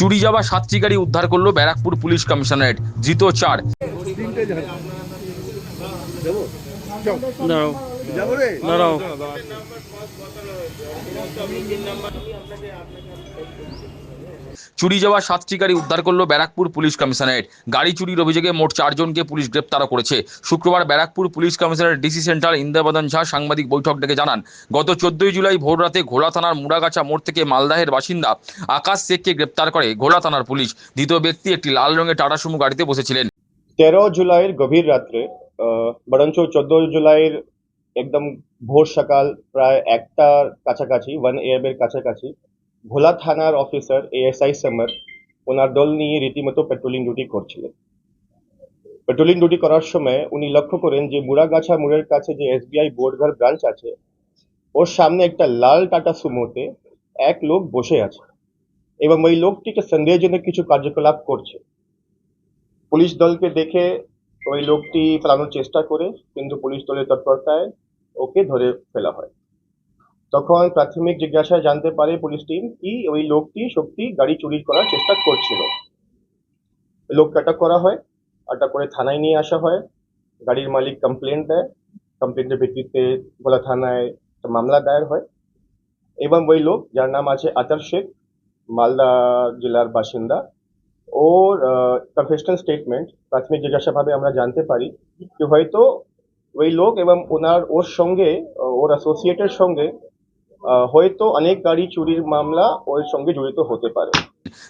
চুরি যাওয়া সাত গাড়ি উদ্ধার করল ব্যারাকপুর পুলিশ কমিশনারেট। ধৃত চার। চুরি যাওয়া সাতটি গাড়ি উদ্ধার করল ব্যারাকপুর পুলিশ কমিশনারেট। গাড়ি চুরির অভিযোগে মোট চারজনকে পুলিশ গ্রেপ্তার করেছে। শুক্রবার Barrackpore police commissionerate DC centre Indrabadan Jha সাংবাদিক বৈঠক ডেকে জানান, গত চোদ্দই জুলাই ভোররাতে ঘোড়া থানার মুড়াগাছা মোড় থেকে মালদাহের বাসিন্দা আকাশ শেখকে গ্রেপ্তার করে ঘোড়া থানার পুলিশ। দ্বিতীয় ব্যক্তি একটি লাল রঙের টাটা সুমো গাড়িতে বসেছিলেন। তেরো জুলাইয়ের গভীর রাত্রে বরঞ্চ চোদ্দ জুলাইয়ের একদম ভোর সকাল প্রায় একটার কাছাকাছি ওয়ান এম এর কাছাকাছি ভোলা থানার অফিসার এএসআই সামার ওনার দল নিয়ে রীতিমতো পেট্রোলিং ডিউটি করছিলেন। পেট্রোলিং ডিউটি করার সময় উনি লক্ষ্য করেন যে মুড়াগাছা মোড়ের কাছে যে এসবিআই বোর্ডঘর ব্রাঞ্চ আছে, ওর সামনে একটা লাল টাটা সুমোতে এক লোক বসে আছে এবং ওই লোকটিকে সন্দেহজনক কিছু কার্যকলাপ করছে। পুলিশ দলকে দেখে ওই লোকটি পালানোর চেষ্টা করে, কিন্তু পুলিশ দলের তৎপরতায় ওকে ধরে ফেলা হয়। তখন প্রাথমিক জিজ্ঞাসায় জানতে পারে পুলিশ টিম কি ওই লোকটি সত্যি গাড়ি চুরি করার চেষ্টা করছিল। লোককে আটক করা হয়, আটক করে থানায় নিয়ে আসা হয়। গাড়ির মালিক কমপ্লেন দেয় কমপ্লেনের ভিত্তিতে ভোলা থানায় মামলা দায়ের হয়। এবং ওই লোক, যার নাম আছে আতর শেখ, মালদা জেলার বাসিন্দা, ওর কনফেশনাল স্টেটমেন্ট প্রাথমিক জিজ্ঞাসাভাবে আমরা জানতে পারি যে হয়তো ওই লোক এবং ওনার, ওর সঙ্গে, ওর অ্যাসোসিয়েটের সঙ্গে হয়তো অনেক গাড়ি চুরির মামলা ওর সঙ্গে জড়িত হতে পারে।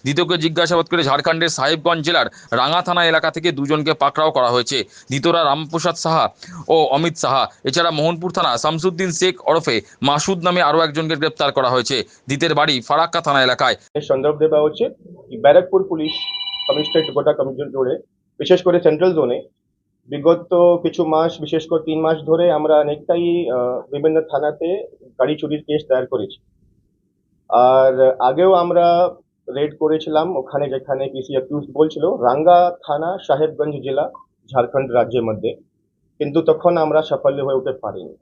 দ্বিতীয়কে জিজ্ঞাসাবাদ করে ঝাড়খণ্ডের সাহেবগঞ্জ জেলার রাঙা থানা এলাকা থেকে দুজনকে পাকড়াও করা হয়েছে। দ্বিতীয়রা রামপ্রসাদ সাহা ও অমিত সাহা এছাড়া মোহনপুর থানা শামসুদ্দিন শেখ ওরফে মাসুদ নামে আরও একজনকে গ্রেপ্তার করা হয়েছে। দ্বিতের বাড়ি ফারাক্কা থানা এলাকায়। এর সন্দর্ভ দেওয়া হচ্ছে ব্যারাকপুর পুলিশ কমিশনারেট গোটা কমিশন জুড়ে বিশেষ করে সেন্ট্রাল জোনে বিগত কিছু মাস, বিশেষ করে তিন মাস ধরে আমরা অনেকটাই বিভিন্ন থানাতে গাড়ি চুরির কেস দায়ের করেছি। আর আগেও আমরা রেড করেছিলাম ওখানে যেখানে পিসি অ্যাকিউজ বলছিল, রাঙ্গা থানা, সাহেবগঞ্জ জেলা, ঝাড়খণ্ড রাজ্যের মধ্যে। কিন্তু তখন আমরা সাফল্য হয়ে উঠতে পারিনি।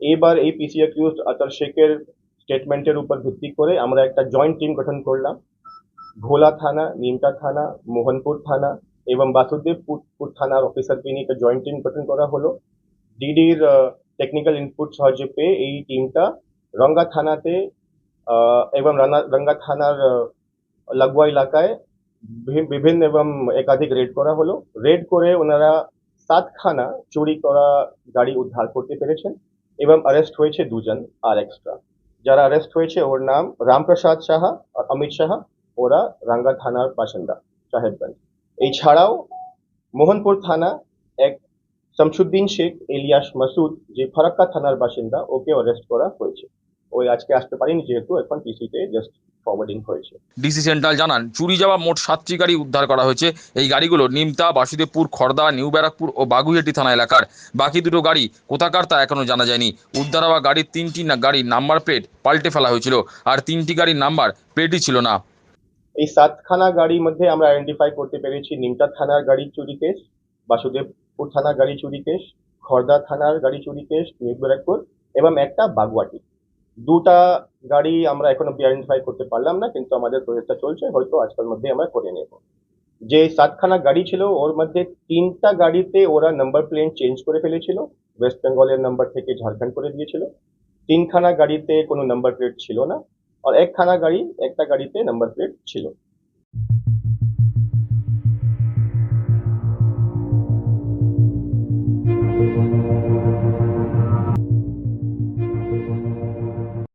এবার এই পিসি অ্যাকিউজ আতর শেখের স্টেটমেন্টের উপর ভিত্তি করে আমরা একটা জয়েন্ট টিম গঠন করলাম। ভোলা থানা নিমটা থানা, মোহনপুর থানা এবং বাসুদেবপুর থানার অফিসারকে নিয়ে একটা জয়েন্ট টিম গঠন করা হলো। ডিডির টেকনিক্যাল ইনপুট সাহায্য পেয়ে এই টিমটা রঙ্গা থানাতে এবং রঙ্গা থানার লাগোয়া এলাকায় বিভি- বিভিন্ন এবং একাধিক রেড করা হলো। রেড করে ওনারা সাতখানা চুরি করা গাড়ি উদ্ধার করতে পেরেছেন এবং অ্যারেস্ট হয়েছে দুজন আর এক্সট্রা যারা অ্যারেস্ট হয়েছে ওর নাম রামপ্রসাদ সাহা আর অমিত সাহা। ওরা রাঙ্গা থানার বাসিন্দা, সাহেবগঞ্জ। এছাড়াও মোহনপুর থানা এক শামসুদ্দিন শেখ এলিয়াস মাসুদ, যে ফারাক্কা থানার বাসিন্দা, ওকে অ্যারেস্ট করা হয়েছে। ওই আজকে আসতে পারেনি যেহেতু এখন পিসিতে জাস্ট হয়েছে। ডিসি সেন্ট্রাল জানান, চুরি যাওয়া মোট সাতটি গাড়ি উদ্ধার করা হয়েছে। এই গাড়িগুলো নিমতা, বাসুদেবপুর খড়দা নিউ ব্যারাকপুর ও বাগুইহাটি থানা এলাকার। বাকি দুটো গাড়ি কোথাকার তা এখনও জানা যায়নি। উদ্ধার হওয়া গাড়ির তিনটি গাড়ির নাম্বার প্লেট পাল্টে ফেলা হয়েছিল। আর তিনটি গাড়ির নাম্বার প্লেটই ছিল না। এই সাতখানা গাড়ির মধ্যে আমরা আইডেন্টিফাই করতে পেরেছি নিমতা থানার গাড়ি চুরি কেস বাসুদেবপুর থানার গাড়ি চুরি কেস খড়দা থানার গাড়ি চুরি কেস নিউ এবং একটা বাগওয়াটি দুটা গাড়ি আমরা এখন আইডেন্টিফাই করতে পারলাম না, কিন্তু আমাদের প্রচেষ্টা চলছে, হয়তো আজকের মধ্যে আমরা করে নেব। যে সাতখানা গাড়ি ছিল, ওর মধ্যে তিনটা গাড়িতে ওরা নাম্বার প্লেন চেঞ্জ করে ফেলেছিল ওয়েস্ট বেঙ্গলের নাম্বার থেকে ঝাড়খণ্ড করে দিয়েছিল। তিনখানা গাড়িতে কোনো নাম্বার প্লেট ছিল না। আর একখানা গাড়ি একটা গাড়িতে নাম্বার প্লেট ছিল